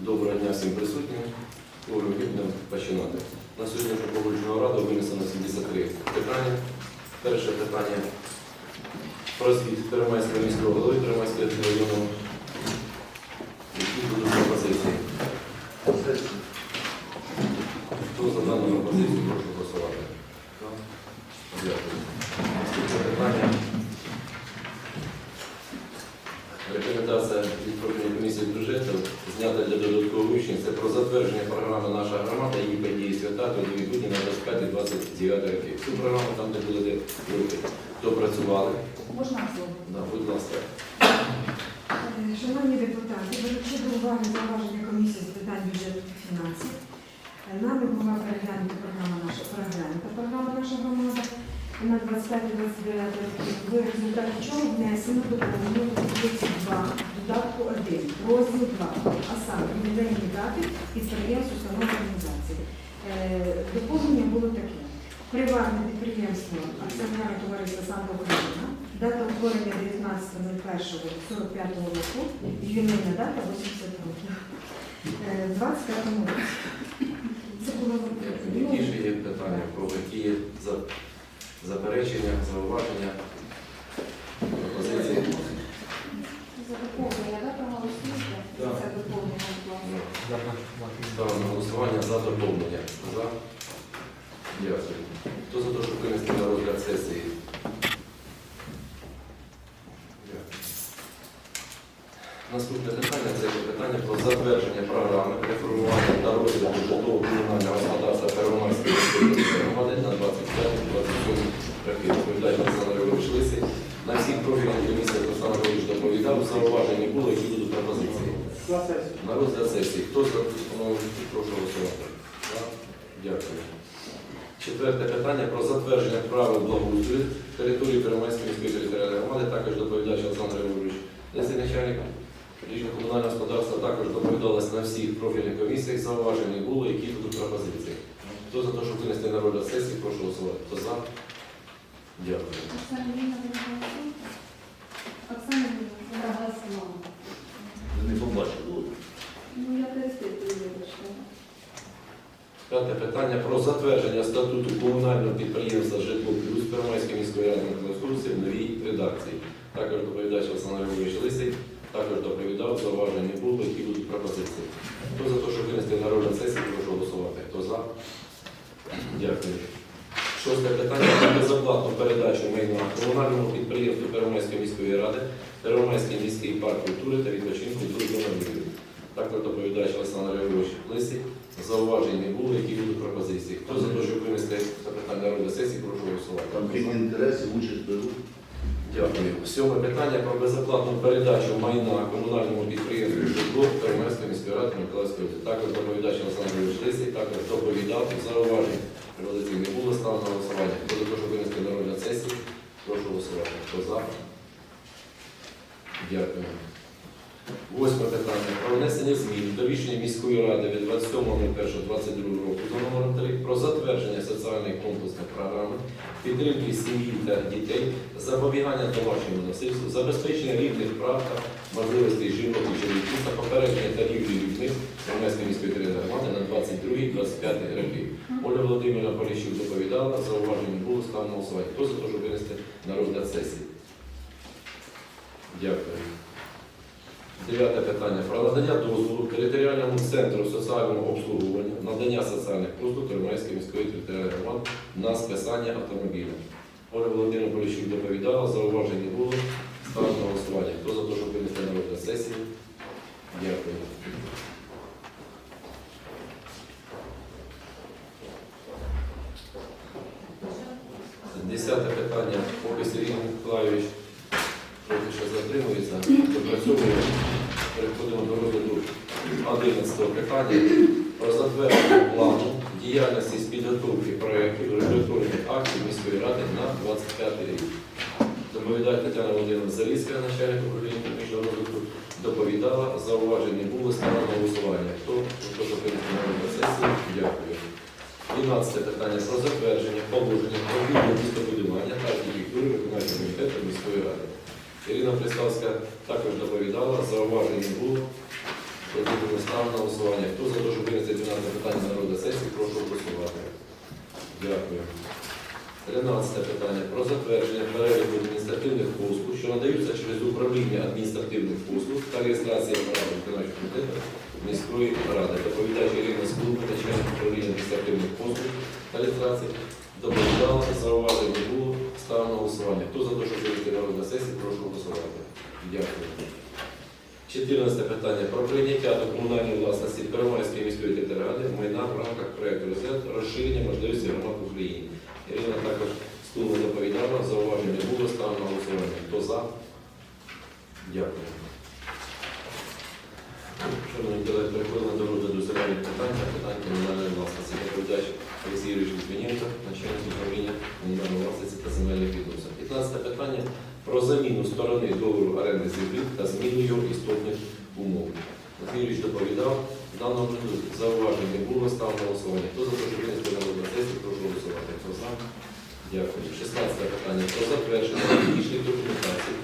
Доброго дня всім присутнім. Будемо починати. На сьогоднішню погоджену раду винесено 73 питання. Перше питання про звіт Первомайського міського голови Первомайського району. Які будуть пропозиції? Хто за дану пропозицію, прошу голосувати. Дякую. Наступне питання. Рекомендація від профільної комісії з бюджету знята для додаткового вивчення. Це про затвердження програми Наша громада, її події свята, трудові будні на 25-29 роки. Цю програму там, де були люди, хто працювали. Можна слово? Да, будь ласка. Е, Шановні депутати, беручи до уваги зауваження комісії з питань бюджету та фінансів, е, нами була переглянута програма наша переглянута програма наша громада на 25-29 роки, в результаті чого внесено до 32 додатку 1, розділ 2, а саме ювілейні дати підприємств, установ організацій. Е, Доповнення було таке. Приватне підприємство акціонерне товариство «Санта Україна», дата утворення 19.01.45 року, ювілейна дата 80 років. Е, 25 році. Це було Які ще є питання, про які є заперечення, зауваження, пропозиції? За доповнення, да, проголосуйте? Да. Це доповнення, будь ласка. Ставимо на голосування за доповнення. За. Дякую. Хто за те, щоб винести на розгляд сесії? Дякую. Наступне питання це питання про затвердження програми реформування та розвитку житлово-комунального господарства Первомайської громади на 25-27 роки. Григорович Лисий. На всіх профільних комісіях Олександр Григорович доповідав, зауважень не було, які будуть пропозиції. На розгляд сесії. Хто за пропоную, прошу голосувати. Дякую. Четверте питання про затвердження правил благоустрою території Первомайської міської територіальної громади. Також доповідач Олександр Григорович. Десь начальник рішення комунального господарства також доповідалось на всіх профільних комісіях. Зауважень не було, які будуть пропозиції. Хто за те, щоб винести на розгляд сесії, прошу голосувати. Хто за? Дякую. Оксана Ліна? Оксана Ліна, голосувала. Не побачив. Ну, я перестаю. П'яте питання про затвердження статуту комунального підприємства Житло Плюс Первомайської міської ради Миколаївської в новій редакції. Також доповідач Олександр Григорович Лисий, також доповідав, зауважень не було, які будуть пропозиції. Хто за те, щоб винести на розгляд сесії, прошу голосувати. Хто за? Дякую. Шосте питання безоплатну передачу майна комунальному підприємству Первомайської міської ради, Первомайський міський парк культури та відпочинку «Дружба на Львові». Також доповідач Олександр Григорович Лисий. Зауважень не було, які будуть пропозиції. Хто за те, щоб винести запитання на сесії, прошу голосувати. Конфлікт інтересів, участь беру. Дякую. Сьоме питання про безоплатну передачу майна комунальному підприємству житло Первомайської міської ради Миколаївської області. Також доповідач Олександр Григорович також доповідав зауважень. Пропозицій не було, ставлено на голосування. Хто за те, щоб винести на розгляд сесії, прошу голосувати. Хто за? Дякую. Восьме питання про внесення змін до рішення міської ради від 27.01.22 року за номером 3 про затвердження соціальної комплексної програми підтримки сім'ї та дітей, запобігання домашньому насильству, забезпечення рівних прав та можливостей жінок і чоловіків та попередження тарифів людьми Чернецької міської територіальної громади на 22-25 роки. Оля Володимирівна Поліщук доповідала, зауважень не було, ставимо голосування. Хто щоб сесії? Дякую. Дев'яте питання. Про надання дозволу територіальному центру соціального обслуговування, надання соціальних послуг Термайської міської територіальної громади на списання автомобіля. Оля Володимирівна Поліщук доповідала, зауважень не було. На голосування. Хто за те, щоб винести на сесії? Дякую. Десяте питання. Поки Сергій Миколайович трохи ще затримується, допрацьовує. Переходимо до розгляду 11 питання про затвердження плану діяльності з підготовки проєктів регуляторних актів міської ради на 25 рік. Доповідає Тетяна Володимирівна Заліська, начальник управління технічного розвитку, доповідала, зауважень не було, ставлено на голосування. Хто що на сесії? Дякую. 12 питання про затвердження положення про містобудування та архітектури виконавчого комітету міської ради. Ірина Приславська також доповідала, зауважень не було. Розумію, ставлю на голосування. Хто за те, щоб винести 12 питання на розгляд сесії, прошу голосувати. Дякую. 13 питання про затвердження переліку адміністративних послуг, що надаються через управління адміністративних послуг та реєстрація права виконавчого комітету міської ради. Доповідач Ірина Скулка, начальник управління адміністративних послуг та реєстрації. Доповідала, зауважень не було. Ставимо на голосування. Хто за те, щоб винести на сесії, прошу голосувати. Дякую. 14 питання про прийняття до комунальної власності Первомайської міської територіальної майна в рамках проєкту розгляд розширення можливості громад в Україні. Ірина також стуло доповідала, зауваження було, ставимо голосування. Хто за? Дякую. Шановні колеги, переходимо до розгляду земельних питань та питань комунальної власності. Доповідач Олексій Юрійович Литвиненко, начальник управління комунальної власності та земельних відносин. 15 питання про заміну сторони договору оренди землі та зміну його істотних умов. Олексій Юрійович доповідав, в даному випадку зауважень не було, став на голосування. Хто за те, щоб винести на розгляд сесії, прошу голосувати. Хто за? Дякую. 16 питання про затвердження технічних документацій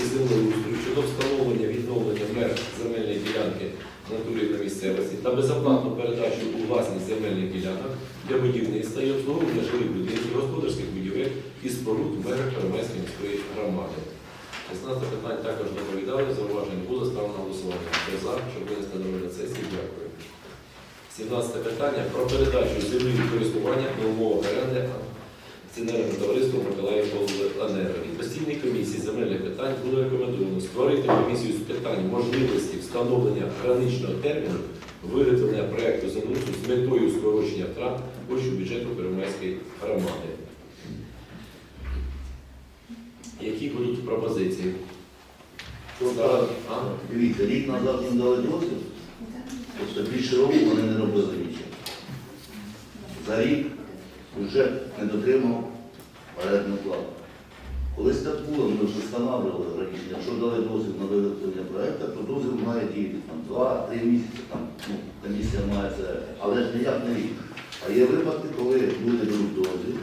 і землеустрою щодо встановлення відновлення меж земельної ділянки в натурі та місцевості та безоплатну передачу у власність земельних ділянок для будівництва обслуговування жилих будинків, господарських будівель і споруд в межах Перемайської міської громади. 16 питань також доповідали, зауважень не було, ставлено голосування. Хто за, щоб винести на розгляд сесії, дякую. 17 питання про передачу землі користування на умовах оренди акціонерному товариству Миколаїв Енерго. Від постійної комісії земельних питань було рекомендовано створити комісію з питань можливості встановлення граничного терміну виготовлення проєкту землеустрою з метою скорочення втрат коштів бюджету Первомайської громади. Які будуть пропозиції? Дивіться, рік назад їм дали дозвіл, тобто більше року вони не робили нічого. За рік бюджет не дотримав орендну плату. Колись так було, ми вже встановлювали раніше, якщо дали дозвіл на виготовлення проєкту, то дозвіл має діяти там 2-3 місяці, там, ну, комісія має це, але ж ніяк не рік. А є випадки, коли люди беруть дозвіл,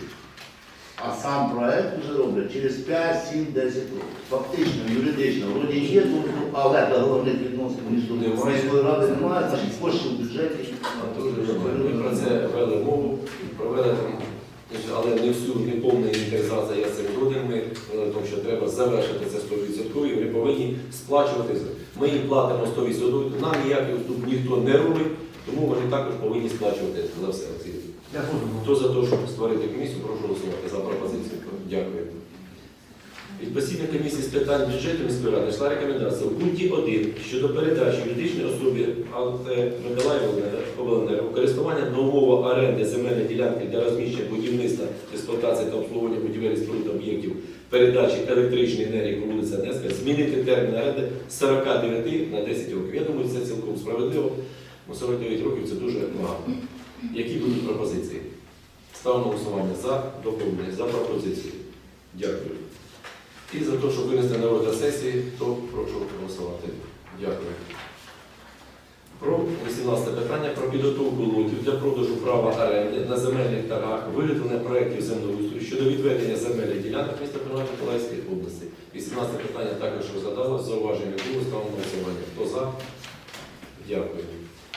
а сам проект вже роблять через 5, 7, 10 років. Фактично, юридично, вроді є дозвіл, але договорних відносин між міською радою немає, значить коштів в бюджеті. Ми про це але не всю, не повну інвентаризацію я з цим згоден. Ми говорили, тому що треба завершити це 100%, і вони повинні сплачувати. Ми їм платимо 100%, нам ніякий вступ ніхто не робить, тому вони також повинні сплачувати за все. Хто за те, щоб створити комісію, прошу голосувати за пропозицію. Дякую. Від комісії з питань бюджету міської ради йшла рекомендація у пункті 1 щодо передачі юридичній особі АЛТ Миколаїв Обленерго у користування на оренди земельної ділянки для розміщення будівництва, експлуатації та обслуговування будівель споруд об'єктів передачі електричної енергії по вулиці Одеська змінити термін оренди з 49 на 10 років. Я думаю, це цілком справедливо. Ну, 49 років це дуже багато. Які будуть пропозиції? Ставимо голосування за доповнення, за пропозицію. Дякую. І за те, щоб винести на розгляд сесії, то прошу голосувати. Дякую. Про 18 питання про підготовку лотів для продажу права оренди на земельних торгах, виготовлення проєктів землеустрою щодо відведення земельних ділянок міста Первомайської Миколаївської області. 18 питання також розглядалося, зауваження було, ставимо голосування. Хто за? Дякую.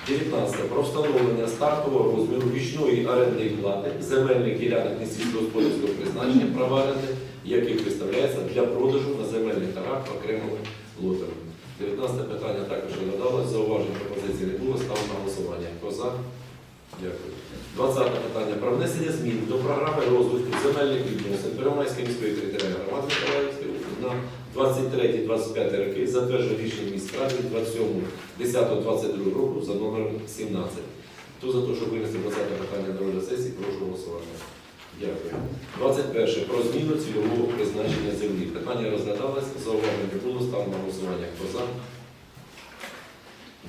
19. Про встановлення стартового розміру річної орендної плати земельних ділянок несільськогосподарського призначення права оренди, яких виставляється для продажу на земельних торгах окремими лотами. 19 питання також розглядалось, зауважень пропозицій не було, ставимо на голосування. Хто за? Дякую. 20 питання про внесення змін до програми розвитку земельних відносин Первомайської міської територіальної громади Миколаївської на 23-25 роки, затверджено рішення міськради від 27.10.22 року за номером 17. Хто за те, щоб винести 20 питання на сесії, прошу голосувати. Дякую. 21. Про зміну цільового призначення землі. Питання розглядалось, зауважень не було, став на голосування. Хто за?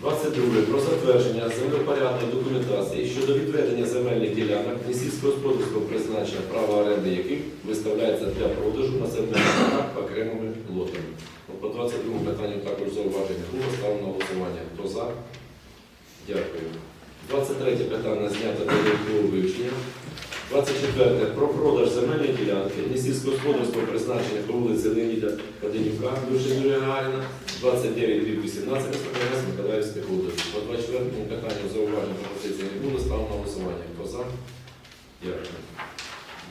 22. Про затвердження землепорядної документації щодо відведення земельних ділянок несільськогосподарського призначення права оренди яких виставляється для продажу на земельних окремими лотами. По 22 питанню також зауваження було, ставимо на голосування. Хто за? Дякую. 23 питання знято до вивчення. 24. Про продаж земельної ділянки несільськогосподарського призначення по вулиці Леоніда Каденюка, бивши Юрія Гагаріна, 29 рік 18 СПГС Миколаївської області. По 24 питанню зауважень пропозиції не було, ставимо на голосування. Хто за? Дякую.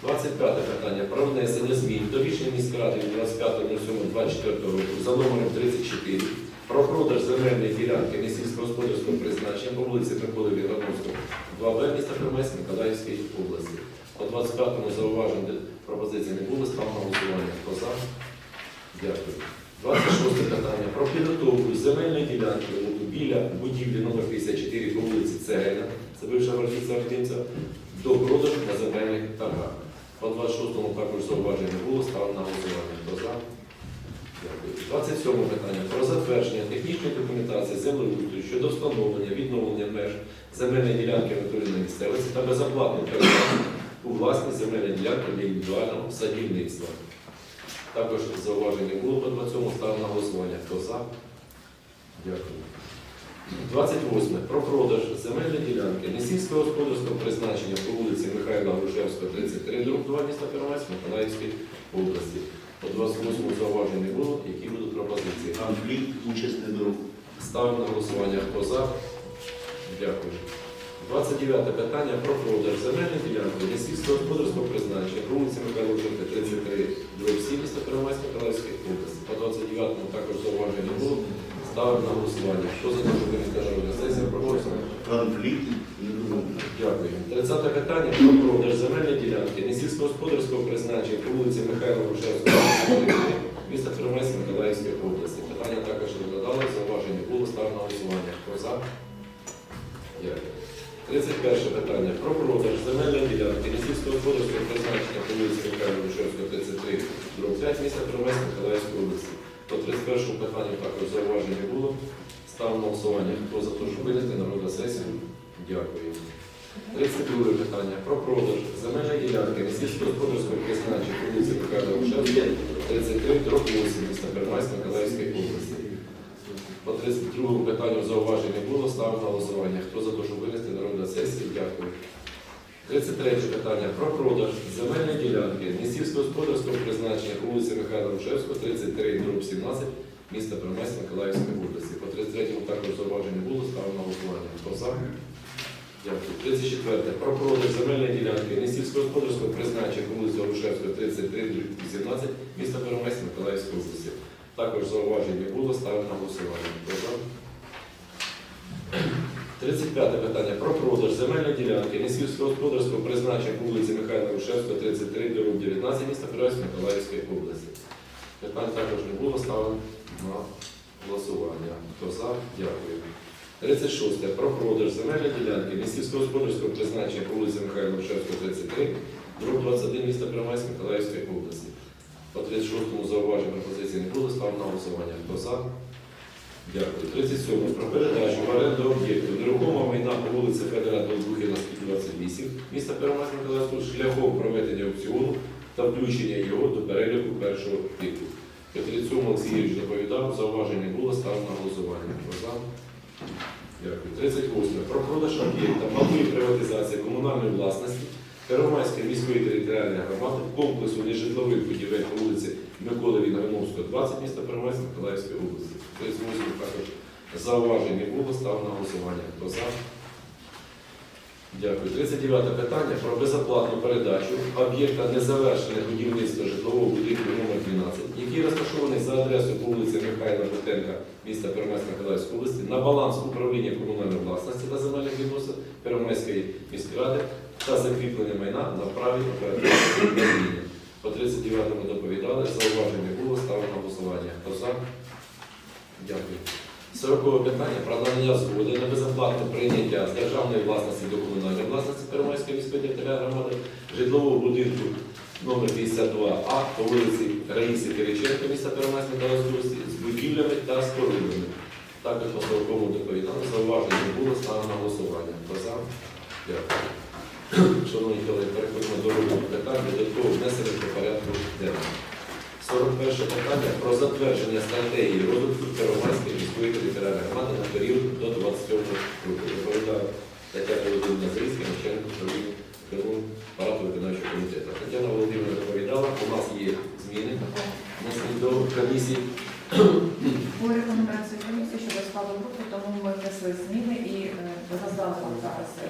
25 питання про внесення змін до рішення міської ради від 25.07.24 року за номером 34 про продаж земельної ділянки несільськогосподарського призначення по вулиці Миколи Вігановського, 2Б міста Примець Миколаївської області. По 25-му зауважень пропозиції не було, став на голосування. Хто за? Дякую. 26 питання про підготовку земельної ділянки біля будівлі номер 54 по вулиці Цегельна, це бивша вартівця Артемця, до продажу на земельних торгах. По 26-му також зауважень не було, став на голосування. Хто за? Дякую. 27 питання про затвердження технічної документації землеустрою щодо встановлення відновлення меж земельної ділянки натурної місцевості та безоплатної передачі у власність земельної ділянки для індивідуального садівництва. Також зауваження було по 27 ставимо на голосування. Хто за? Дякую. 28. Про продаж земельної ділянки несільського господарського призначення по вулиці Михайла Грушевського, 33, друг 2 міста Первець, Миколаївської області. По 28 зауважень не було. Які будуть пропозиції? Конфлікт участь не беру. Ставимо на голосування. Хто за? Дякую. 29 питання про продаж земельної ділянки несільського господарського призначення вулиці Михайла Грушевського, 33, друг 7 міста Первець, Миколаївської області. По 29-му також зауважень не було. Ставимо на голосування. Хто за те, винести на розгляд прошу. Конфлікт не. Дякую. 30 питання про продаж земельної ділянки несільськогосподарського призначення по вулиці Михайла Грушевського, міста Первець, Миколаївської області. Питання також розглядали, зауваження було, ставимо на голосування. Хто за? Дякую. 31 питання про продаж земельної ділянки несільськогосподарського призначення по вулиці Михайла Грушевського, 33, дроб 5, міста Первець, Миколаївської області. По 31 питанню також зауважень не було. Ставимо голосування. Хто за те, щоб винести на розгляд сесію? Дякую. 32 питання про продаж земельної ділянки несільськогосподарського призначення по вулиці Михайла Грушевського, 33, дроб 8, міста Первець, Миколаївської області. По 32 питанню зауважень не було, ставимо на голосування. Хто за те, щоб винести на сесії? Дякую. 33 питання про продаж земельної ділянки несільськогосподарського призначення вулиці Михайла Рушевського, 33, дроб 17, міста Примець, Миколаївської області. По 33 також зауважень не було, ставимо на голосування. Хто за? Дякую. 34. Про продаж земельної ділянки несільськогосподарського призначення по вулиці Рушевського, 33, дроб 18, міста Примець, Миколаївської області. Також зауважень не було, ставимо на голосування. За? 35 питання про продаж земельної ділянки несільськогосподарського призначення вулиці Михайла Рушевського, 33, 19, міста Первець, Миколаївської області. Питань також не було, ставимо на голосування. Хто за? Дякую. 36. Про продаж земельної ділянки несільськогосподарського призначення по вулиці Михайла Рушевського, 33, дорог 21, міста Первець, Миколаївської області. По 36-му зауважень пропозиції не було, ставимо на голосування. Хто за? Дякую. 37. Про передачу в оренду об'єкту нерухомого майна по вулиці Федора Долбухіна, 128, міста Первомайськ Миколаївського шляхом проведення аукціону та включення його до переліку першого типу. Петрицьому Олексійович доповідав, зауваження було, ставив на голосування. Хто за? Дякую. 38. Про продаж об'єкта малої приватизації комунальної власності Первомайської міської територіальної громади комплексу нежитлових будівель по вулиці Миколи Вінгановського, 20 міста Первомайська Миколаївської області. 38 також зауважень було, став на голосування. Хто за? Дякую. 39 питання про безоплатну передачу об'єкта незавершене будівництва житлового будинку номер 12, який розташований за адресою вулиці Михайла Бутенка, міста Первомайськ Миколаївської області, на баланс управління комунальної власності та земельних відносин Первомайської міськради та закріплення майна на праві оперативного управління. По 39-му доповідали, зауваження було, ставимо на голосування. Хто за? Дякую. 40 питання про надання згоди на безоплатне прийняття з державної власності до комунальної власності Первомайської міської територіальної громади житлового будинку номер 52А по вулиці Раїси Кириченко, міста Первомайська Миколаївської області, з будівлями та спорудами. Також по 40 доповідали, зауваження було, ставимо на голосування. Хто? Дякую. Шановні колеги, переходимо до розгляду питань, додатково внесення до порядку денного. 41 питання про затвердження стратегії розвитку Первомайської міської територіальної громади на період до 27 року. Доповідає Тетяна Володимирівна Зрізька, начальник управління Криму виконавчого комітету. Тетяна Володимирівна доповідала, у нас є зміни. У до комісії. У рекомендації комісії щодо складу групи, тому ми внесли зміни і е, роздали вам зараз е,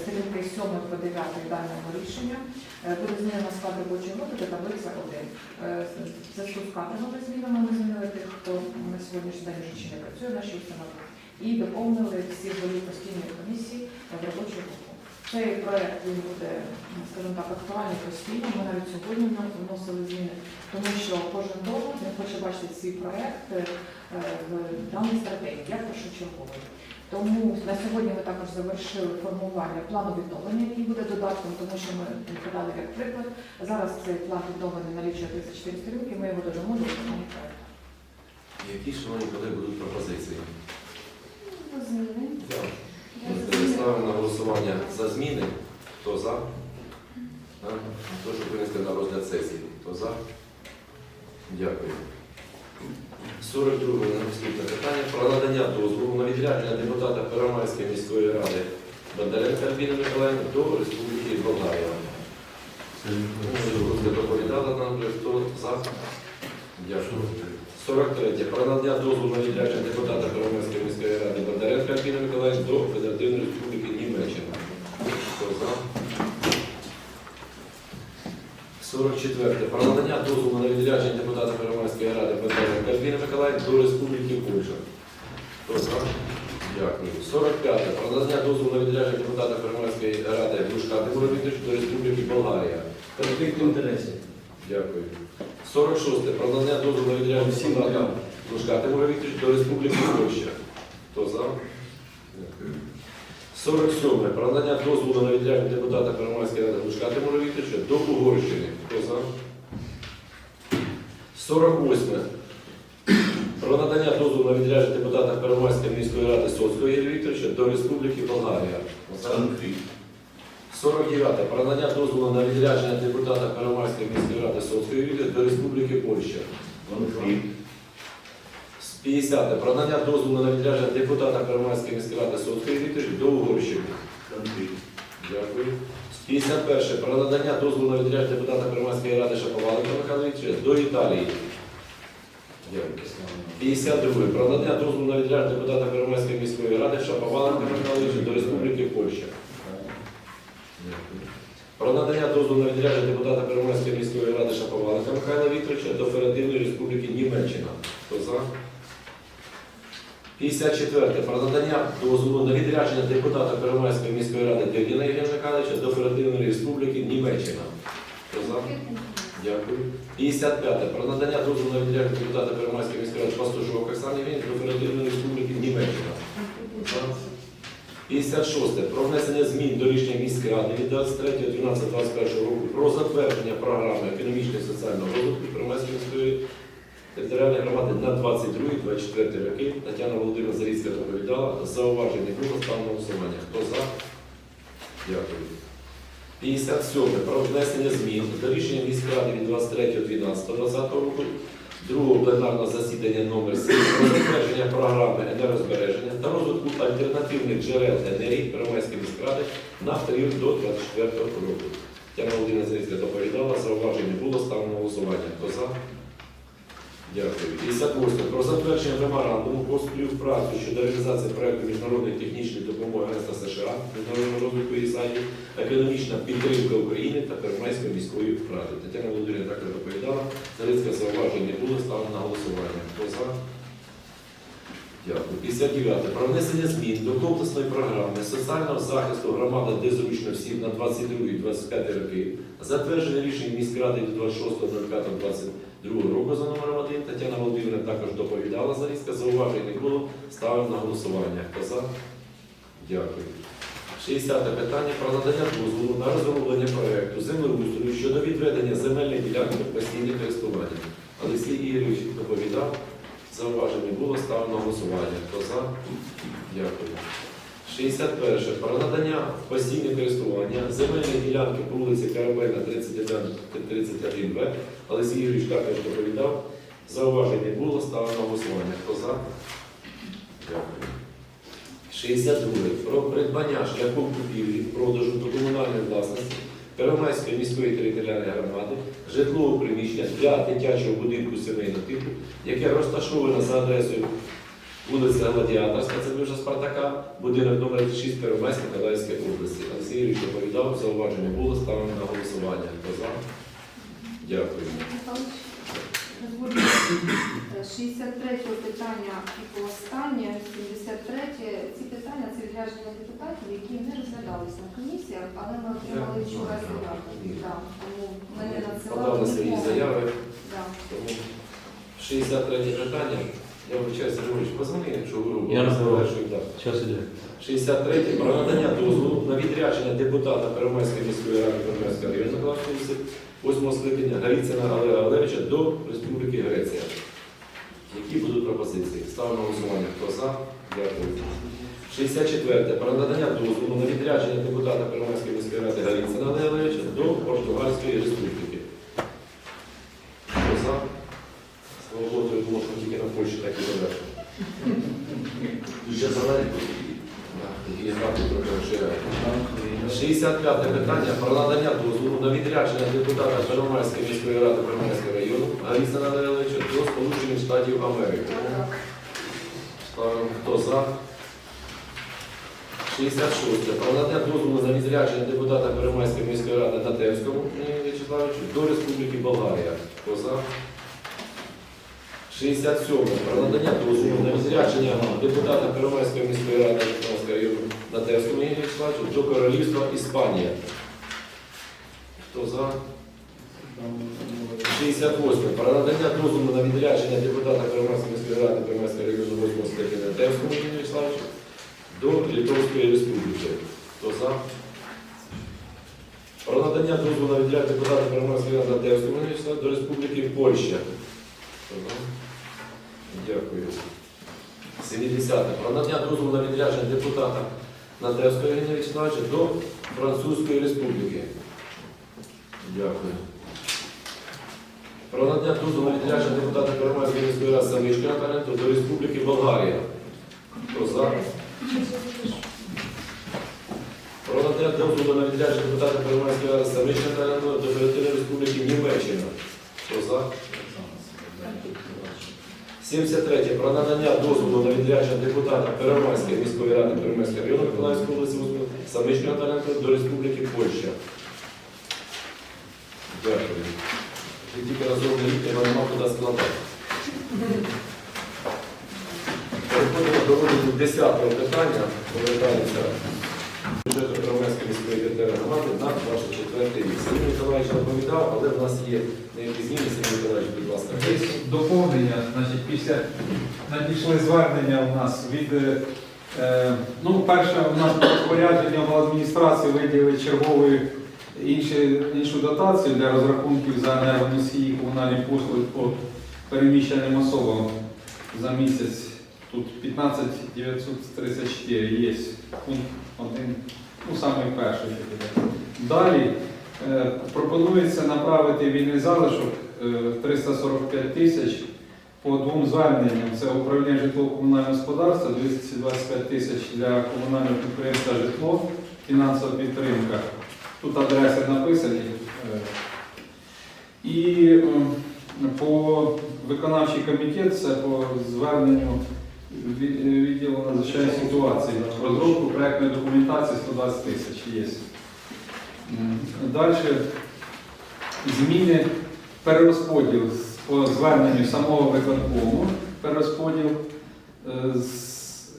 сторінки з 7 по 9 даного рішення. Е, Буде змінено склад робочої групи до таблиця 1. Е, В зв'язку з кадровими змінами ми змінили тих, хто на сьогоднішній день вже не працює в нашій установі, і доповнили всі голів постійної комісії в робочу групу. Цей проект він буде, скажімо так, актуальний постійно. Ми навіть сьогодні вносили зміни, тому що кожен він хоче бачити свій проект е, в даній стратегії, як першочерговий. Тому на сьогодні ми також завершили формування плану відновлення, який буде додатком, тому що ми подали як приклад. Зараз цей план відновлення налічує 34 сторінки, ми його додамо до проекту. Які, шановні колеги, будуть пропозиції? Зміни. Ставимо на голосування за зміни. Хто за? Хто, щоб винести на розгляд сесії? Хто за? Дякую. 42 наступне питання про надання дозволу на відрядження депутата Первомайської міської ради Бондаренка Альбіни Миколаївни до Республіки Болгарія. Доповідала нам, за? Дякую. 43. Про надання дозволу на відрядження депутата Первомайської міської ради Бондаренка Альбіни Миколаївни до Федеративної Республіки Німеччина. Хто за? 44. Про надання дозволу на відрядження депутата Первомайської ради Бондаренка Альбіни Миколаївни до Республіки Польща. Хто за? Дякую. 45. Про надання дозволу на відрядження депутата Первомайської ради Глушка Тимура Вікторовича до Республіки Болгарія. Конфлікт інтересів. Дякую. 46. Про надання дозволу на відрядження Всім депутата. Глушка Тимура Вікторовича до Республіки Польща. Хто за? Дякую. 47. Про надання дозволу на відрядження депутата Первомайської ради Глушка Тимура Вікторовича до Угорщини. Хто за? 48. Про надання дозволу на відрядження депутата Первомайської міської ради Соцького Ігоря Вікторовича до Республіки Болгарія. За? 49. Про надання дозволу на відрядження депутата Первомайської міської ради Соцької Вікторовича до Республіки Польща. 50. Про надання дозволу на відрядження депутата Первомайської міської ради Соцької Вікторовича до Угорщини. Дякую. 51. Про надання дозволу на відрядження депутата Первомайської ради Шаповалика Михайла Вікторовича до Італії. Дякую. 52. Про надання дозволу на відрядження депутата Первомайської міської ради Шаповалика Михайла Вікторовича до Республіки Польща. Про надання дозволу на відрядження депутата Первомайської міської ради Шаповалика Михайла Вікторовича до Федеративної Республіки Німеччина. Хто за? 54. Про надання дозволу на відрядження депутата Первомайської міської ради Дегіна Євгена Михайловича до Федеративної Республіки Німеччина. Хто за? Дякую. 55. Про надання дозволу на відрядження депутата Первомайської міської ради Пастушова Оксани Євгенівни до Федеративної Республіки Німеччина. 56. Про внесення змін до рішення міської ради від 23.12.21 року про затвердження програми економічного і соціального розвитку Первомайської міської територіальної громади на 22-24 роки. Тетяна Володимирівна Зарізька доповідала. Зауваження було ставлено голосування. Хто за? Дякую. 57. Про внесення змін до рішення міської ради від 23.12.2020 року другого пленарного засідання номер 7 про затвердження програми енергозбереження та розвитку альтернативних джерел енергії Первомайської міськради на період до 24 року. Тетяна Володимирівна Зарізька доповідала. Зауважень не було ставлено голосування. Хто за? Дякую. І за. Про затвердження меморандуму про співпрацю щодо реалізації проєкту міжнародної технічної допомоги РС США, міжнародного розвитку і сайтів, економічна підтримка України та Первомайської міської ради. Тетяна Володимирівна також доповідала. Зарицька зауваження було, ставлено на голосування. Хто за? Дякую. 59. Про внесення змін до комплексної програми соціального захисту громади, де зручно всім на 22-25 роки, затвердження рішень міськради до 26.05.2020 Другу група за номером 1 Тетяна Володимирівна також доповідала за різка, зауважень було. Ставив на голосування. Хто за? Дякую. 60 питання про надання дозволу на розроблення проєкту землеустрою щодо відведення земельних ділянок в постійне користування. Олексій Ігорович доповідав, Зауваження було, ставимо на голосування. Хто за? Дякую. 61. Про надання в постійне користування земельної ділянки по вулиці Карабельна 31 31В. Олексій Ігорович також доповідав. Зауважень не було, ставимо на голосування. Хто за? Дякую. 62. Про придбання шляхом купівлі, продажу до комунальної власності Первомайської міської територіальної громади житлового приміщення для дитячого будинку сімейного типу, яке розташоване за адресою вулиця Гладіаторська, це бивша Спартака, будинок номер 6 Первомайськ Миколаївської області. Олексій Юрійович доповідав, зауваження було, ставимо на голосування. Хто за? Дякую. Михайлович, дозвольте. Е, 63 питання і останнє, 73 ці питання це відрядження депутатів, які не розглядалися на комісіях, але ми отримали вчора заяви. Тому мене Подали свої надсилали. заяви. Тому 63 питання. Я вибачаюся, Григорій, позвони, якщо ви робите. Я. Так. Зараз іде. 63 про надання дозволу на відрядження депутата Первомайської міської ради Первомайської районної області 8 скликання Галіцина Олега Олеговича до Республіки Греція. Які будуть пропозиції? Ставимо на голосування. Хто за? Дякую. 64. Про надання дозволу на відрядження депутата Первомайської міської ради Галіцина Олега до Португальської Республіки. Хто за? Слава Богу, я думав, що тільки на Польщі так і завершено. Тут ще зелені. І графік трохи розширяє. 65 питання про надання дозволу на відрядження депутата Первомайської міської ради Первомайського району Алісана Леонидовича до Сполучених Штатів Америки. Хто за? 66. Про надання дозволу на відрядження депутата Первомайської міської ради Натевському Леоніду Вячеславовичу до Республіки Болгарія. Хто за? 67. Про надання дозволу на відрядження депутата Первомайської міської ради Житомирського району Натевському Леоніду Вячеславовичу до Королівства Іспанія. Хто за? 68. Про надання дозволу на відрядження депутата Первомайської міської ради Первомайського району 8 скликання Натевському Леоніду Вячеславовичу до Литовської Республіки. Хто за? Про надання дозволу на відрядження депутата Первомайської ради Леоніду Вячеславовичу до Республіки Польща. Хто за? Дякую. 70. Про надання дозволу на відрядження депутата Натевського Євгенія Вячеславовича до Французької Республіки. Дякую. Про надання дозволу на відрядження депутата Первомайської міської ради до Республіки Болгарія. Хто за? Про надання дозволу на відрядження депутата Первомайської ради Самишки Наталії до Федеративної Республіки Німеччина. Хто за? 73. Про надання дозволу на відрядження депутата Первомайської міської ради Первомайського району Миколаївської області Самички Наталенко до Республіки Польща. Дякую. Ви Тільки розробний я нема куди складати. Переходимо до розгляду 10 питання. Повертаємося бюджету Первомайської міської територіальної громади на 24 рік. Сергій Миколаївич доповідав, але в нас є зміни. Сергій Миколаївич, будь ласка. Є доповнення, значить, після надійшли звернення у нас від, е, ну, перше, у нас розпорядження в адміністрації виділили чергову іншу, дотацію для розрахунків за енергоносії комунальні послуги по переміщеним особам за місяць. Тут 15 934 є пункт один, ну самий перший. Далі е, пропонується направити вільний залишок е, 345 тисяч по двом зверненням. Це управління житлово-комунального господарства, 225 тисяч для комунального підприємства житло, фінансова підтримка. Тут адреси написані. Е, І е, по виконавчий комітет це по зверненню відділу надзвичайної ситуації. Розробку проектної документації 120 тисяч є. Далі зміни перерозподіл по зверненню самого виконкому, перерозподіл е,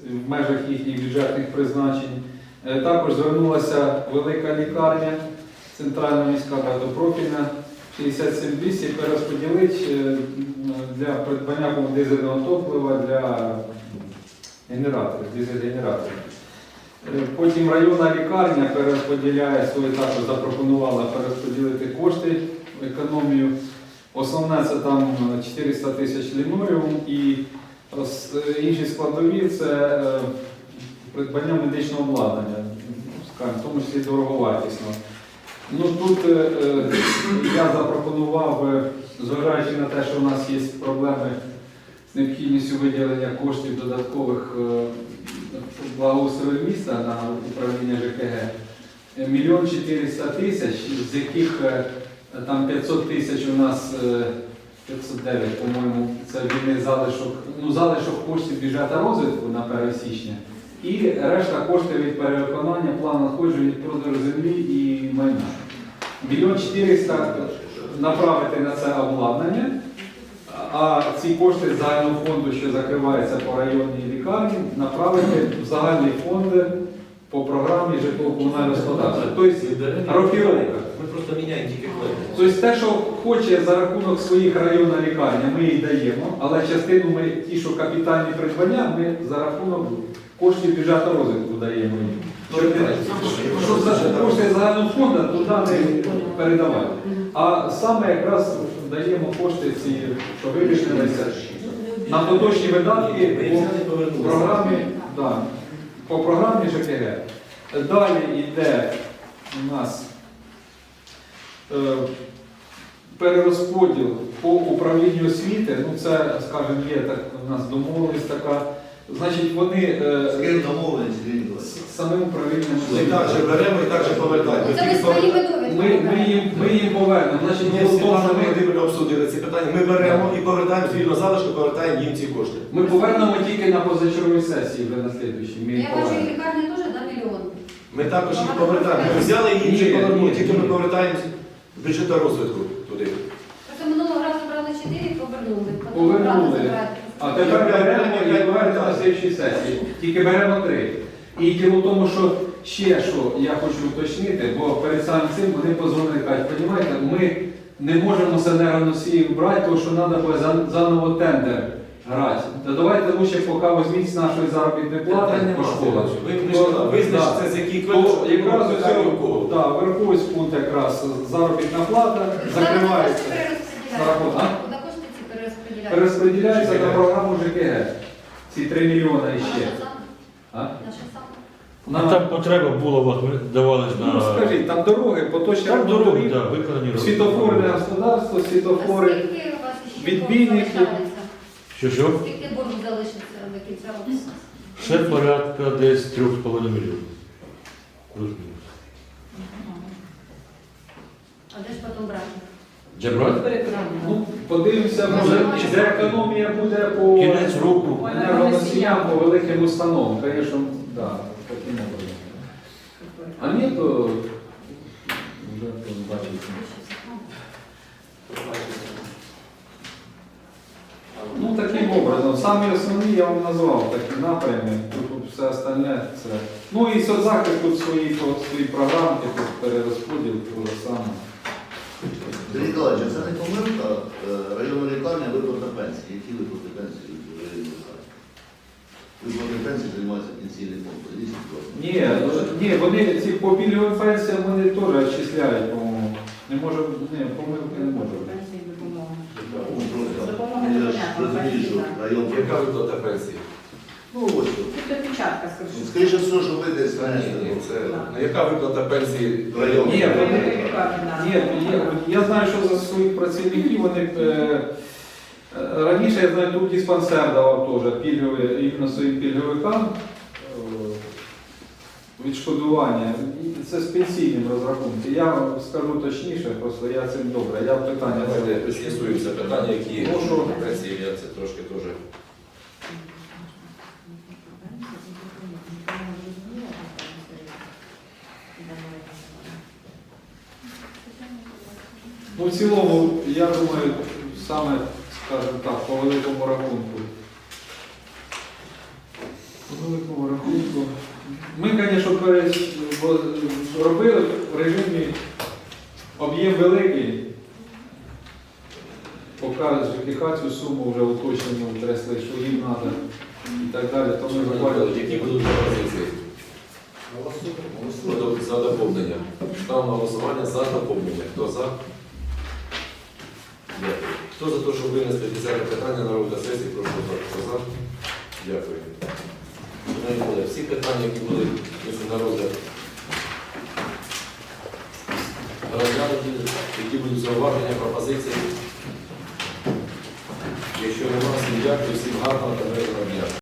в межах їхніх бюджетних призначень. Е, Також звернулася велика лікарня, центральна міська багатопрофільна, 67-200 перерозподілити е, для придбання дизельного топлива для генераторів, дизель-генераторів. Е, Потім районна лікарня перерозподіляє свої також запропонувала перерозподілити кошти в економію. Основне це там 400 тисяч ліноріум і е, інші складові це е, придбання медичного обладнання, в тому числі дороговартісно. Ну тут е, е, я запропонував, е, зважаючи на те, що у нас є проблеми з необхідністю виділення коштів додаткових е, благоустрою міста на управління ЖКГ, мільйон 400 тисяч, з яких е, там 500 тисяч у нас е, 509, по-моєму, це вільний залишок, ну залишок коштів бюджету розвитку на 1 січня. І решта коштів від перевиконання плану надходжень від продажу землі і майна. Мільйон 400 направити на це обладнання, а ці кошти з загального фонду, що закривається по районній лікарні, направити в загальний фонд по програмі житлово-комунального господарства. Тобто рокіровка. Ми просто міняємо тільки. Тобто те, що хоче за рахунок своїх районна лікарня, ми їй даємо, але частину ми ті, що капітальні придбання, ми за рахунок коштів бюджету розвитку даємо їм. Щоб, кошти загального фонду туди не передавати. А саме якраз даємо кошти ці, що вирішилися на поточні видатки по програмі, да, по програмі ЖКГ. Далі йде у нас е, перерозподіл по управлінню освіти. Ну це, скажімо, є так, у нас домовленість така. Значить, вони е, З ким домовленість, з самим управлінням Ми так же беремо і так же повертаємо. Це ви Ми, ми, їм, ми їм повернемо. Значить, Ні, Світлана, ми обсудили ці питання. Ми беремо і повертаємо з залишку, повертаємо їм ці кошти. ми повернемо тільки на позачерговій сесії вже на слідуючій. Ми їм Я кажу, і повернемо. лікарні теж на мільйон. Ми також їх повертаємо. Ми взяли і їм Ні, вже повернули, ні, тільки ми повертаємо з бюджету розвитку туди. Просто минулого разу брали 4 і повернули. Потім Повернули. А тепер беремо і повернемо на слідчій сесії. Тільки беремо три. І діло в тому, що ще що я хочу уточнити, бо перед самим цим вони позвонили і кажуть, розумієте, ми не можемо з енергоносіїв брати, тому що треба заново тендер грати. Та давайте лучше поки візьміть з нашої заробітної плати по школах. Ви ми ж То- визначите, да. з який То якраз кого. пункт якраз заробітна плата, закривається. За рахунок, а? Куди кошти ці Перерозподіляється на програму ЖКГ. Ці 3 мільйони ще. Наша? А? На, Ну, там потреба була, от ми давали ж ну, скажіть, там дороги, поточні там дороги, дороги, да, виконані роботи. світофорне господарство, світофори. відбійники. Що що? Скільки боргу залишиться до кінця року? Ще порядка десь 3,5 мільйонів. Плюс-мінус. А де ж потім брати? Брати? Ну, подивимося, може, де економія буде по Кінець року. енергоносіям, по великим установам. Звісно, да, таким образом. А ні, то вже бачите. Ну, таким образом, самі основні я вам назвав такі напрями, тут все остальне це. Ну і соцзахист тут свої, свої програмки, тут перерозподіл, то же саме. Сергій Ніколаєвич, це не помилка е, районна лікарня виплата пенсії. Які виплати пенсії в районній лікарні? Виплати пенсії займається пенсійний фонд. Подивіться, будь ласка. Ні, ну, ні, вони ці по пільговим пенсіям вони теж відчисляють, по-моєму. Не може, ні, помилки не може. бути. Ну, просто, Я ж розумію, що район... Яка виплата пенсії? Ну, ось. Це печатка, Ну, скажу. Скоріше все, що ви десь знаєте. це ну, яка виплата пенсії Район. Ні, вони, ні, я, я знаю, що за своїх працівників вони е, е, раніше я знаю, тут диспансер давав теж пільгові іменно своїм пільговикам е, відшкодування. І Це з пенсійним розрахунком. Я вам скажу точніше, просто я цим добре. Я питання Давайте з'ясуємо це питання, які Ну, що? пенсії я це трошки теж. Ну, в цілому, я думаю, саме, скажімо так, по великому рахунку. По великому рахунку. Ми, звісно, робили в режимі об'єм великий. Поки ЖКХ цю суму вже уточнено втресли, що їм треба і так далі, то ми буквально Будуть За доповнення. Ставимо на голосування за доповнення. Хто за? Дякую. Хто за те, щоб винести 10 питання на розгляд сесії, прошу за. Хто за? Дякую. Всі питання, які були на розгляд, розглянуті, які будуть зауваження, пропозиції. Якщо немає, всім дякую, всім гарного та мирного дня.